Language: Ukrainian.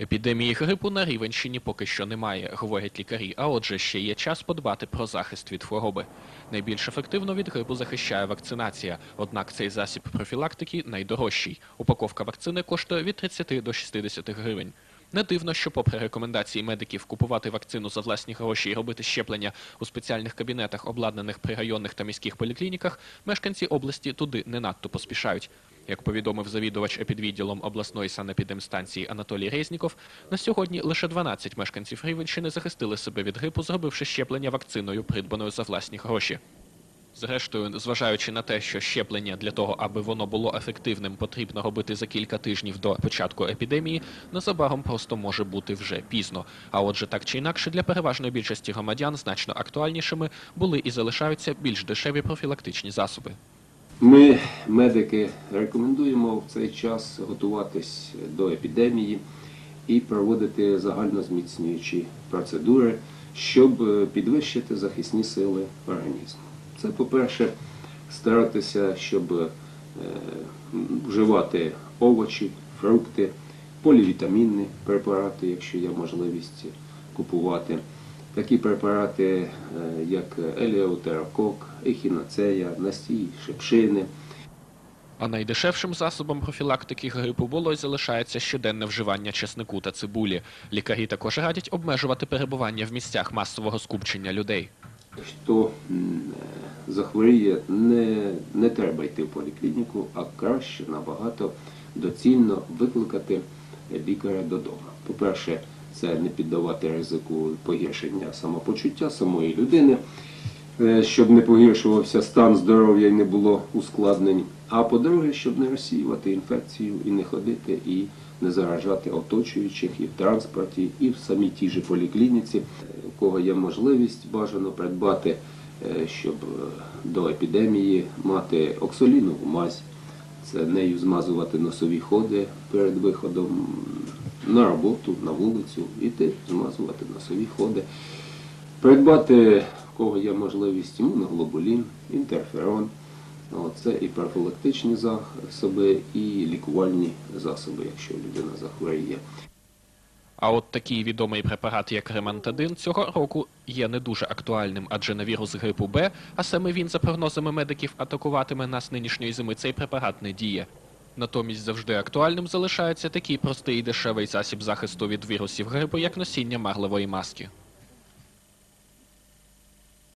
Епідемії грипу на Рівенщині поки що немає, говорять лікарі. А отже, ще є час подбати про захист від хвороби. Найбільш ефективно від грипу захищає вакцинація. Однак цей засіб профілактики найдорожчий. Упаковка вакцини коштує від 30 до 60 гривень. Не дивно, що попри рекомендації медиків купувати вакцину за власні гроші і робити щеплення у спеціальних кабінетах, обладнаних при районних та міських поліклініках, мешканці області туди не надто поспішають. Як повідомив завідувач епідвідділом обласної санепідемстанції Анатолій Резніков, на сьогодні лише 12 мешканців Рівенщини захистили себе від грипу, зробивши щеплення вакциною, придбаною за власні гроші. Зрештою, зважаючи на те, що щеплення для того, аби воно було ефективним, потрібно робити за кілька тижнів до початку епідемії, незабаром просто може бути вже пізно. А отже, так чи інакше, для переважної більшості громадян значно актуальнішими були і залишаються більш дешеві профілактичні засоби. Ми, медики, рекомендуємо в цей час готуватись до епідемії і проводити загальнозміцнюючі процедури, щоб е, підвищити захисні сили організму. Це, по-перше, старатися, щоб е, вживати овочі, фрукти, полівітамінні препарати, якщо є можливість купувати. Такі препарати, е, як елеутерокок, ехінацея, настій шипшини. А найдешевшим засобом профілактики грипу було і залишається щоденне вживання чеснику та цибулі. Лікарі також радять обмежувати перебування в місцях масового скупчення людей. М, е, захворіє, не, не треба йти в поліклініку, а краще набагато доцільно викликати лікаря додому. По-перше, це не піддавати ризику погіршення самопочуття самої людини, е, щоб не погіршувався стан здоров'я і не було ускладнень. А по-друге, щоб не розсіювати інфекцію і не ходити і не заражати оточуючих і в транспорті, і в самій тій же поліклініці, кого є можливість бажано придбати, е, щоб е, до епідемії мати оксолінову мазь. Це нею змазувати носові ходи перед виходом на роботу, на вулицю, іти змазувати носові ходи. Придбати, в кого є можливість, імуноглобулін, інтерферон. Це і профілактичні засоби, і лікувальні засоби, якщо людина захворіє. А от такий відомий препарат, як ремантадин, цього року є не дуже актуальним, адже на вірус грипу Б, а саме він, за прогнозами медиків, атакуватиме нас нинішньої зими, цей препарат не діє. Натомість завжди актуальним залишається такий простий і дешевий засіб захисту від вірусів грипу, як носіння марлевої маски.